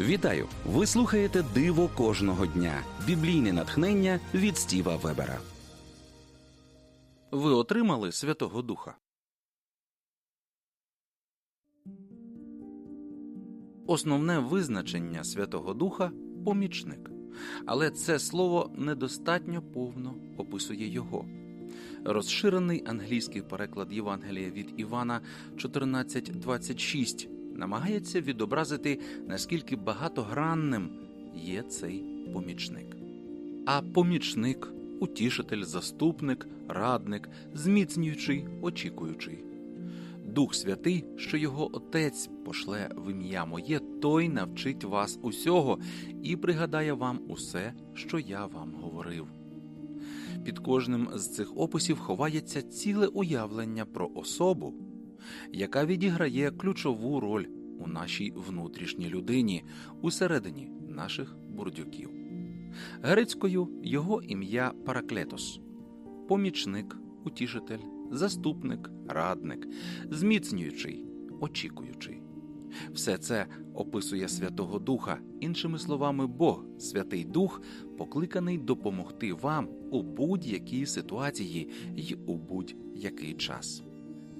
Вітаю! Ви слухаєте Диво кожного дня. Біблійне натхнення від Стіва Вебера. Ви отримали Святого Духа. Основне визначення Святого Духа помічник. Але це слово недостатньо повно описує його. Розширений англійський переклад Євангелія від Івана 14.26 намагається відобразити, наскільки багатогранним є цей помічник. А помічник, утішитель, заступник, радник, зміцнюючий, очікуючий. Дух Святий, що його Отець пошле в ім'я моє, той навчить вас усього і пригадає вам усе, що я вам говорив. Під кожним з цих описів ховається ціле уявлення про особу, яка відіграє ключову роль у нашій внутрішній людині, усередині наших бурдюків. Грецькою його ім'я Параклетос, помічник, утішитель, заступник, радник, зміцнюючий, очікуючий. Все це описує Святого Духа, іншими словами, Бог, Святий Дух, покликаний допомогти вам у будь-якій ситуації й у будь-який час.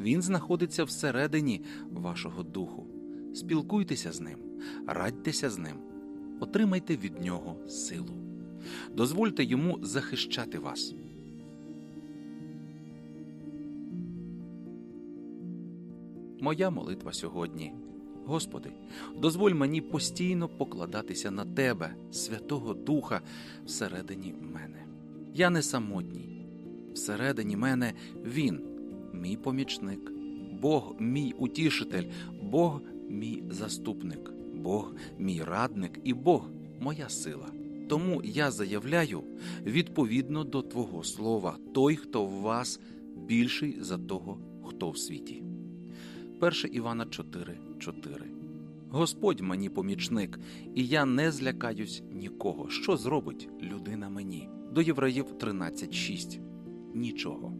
Він знаходиться всередині вашого духу. Спілкуйтеся з ним, радьтеся з ним, отримайте від нього силу. Дозвольте йому захищати вас. Моя молитва сьогодні. Господи, дозволь мені постійно покладатися на Тебе, Святого Духа, всередині мене. Я не самотній. Всередині мене Він, мій помічник, Бог мій утішитель, Бог мій заступник, Бог мій радник і Бог моя сила. Тому я заявляю відповідно до Твого слова, той, хто в вас більший за того, хто в світі. 1 Івана 4,4 Господь мені помічник, і я не злякаюсь нікого. Що зробить людина мені? До Євреїв 13,6 Нічого.